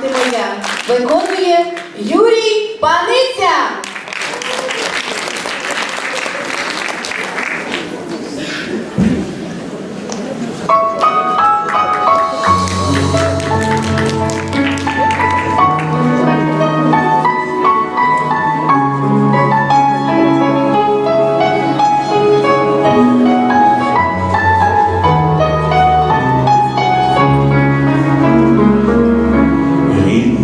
мати моя виконує Юрій Паниця.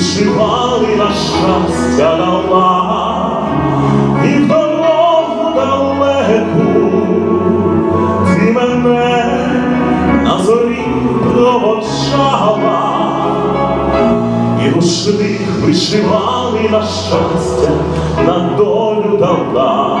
вишивали на щастя дала, і в дорогу далеку ти мене на зорі проводжала, і рушник вишивали на щастя, на долю дала,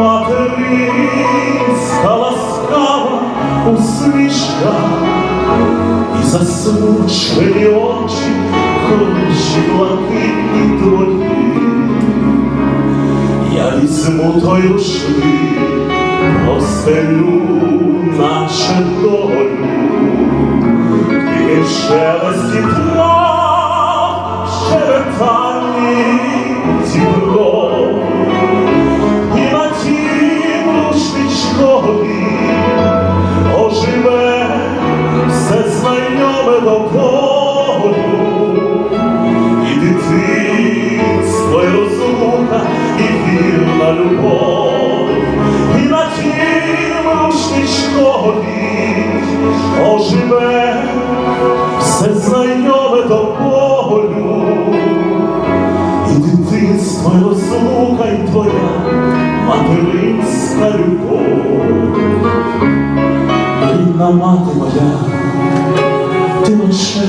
материнська ласкава усмішка, і засушені очі хороші блакитні твої. Я візьму той рушник, розстелю наче долю, і шелесті трав, щебетанні знайоме до болю і дитинство, і і вірна любов, і на тім рушничкові оживе все знайоме до болю, і дитинство, і твоя материнська любов. Рідна мати моя, ти ночей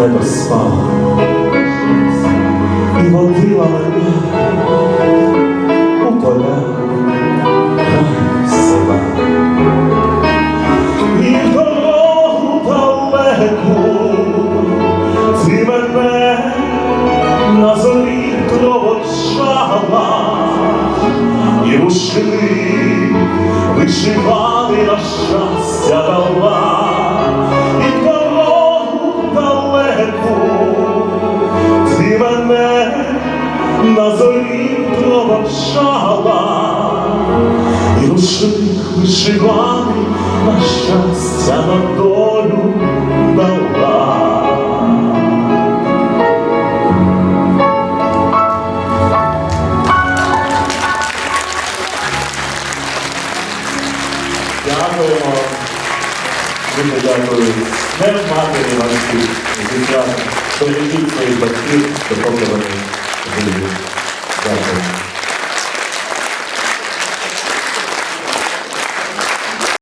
не доспала і водила мене у поля край села. І дорогу далеку ти мене на зорі проводжала, і рушник вишивали на щастя дала, вишиваний на щастя на долю дала. Дякуємо. Дуже дякую. Не матері зі святом. Бережіть своїх батьків, допоки вони.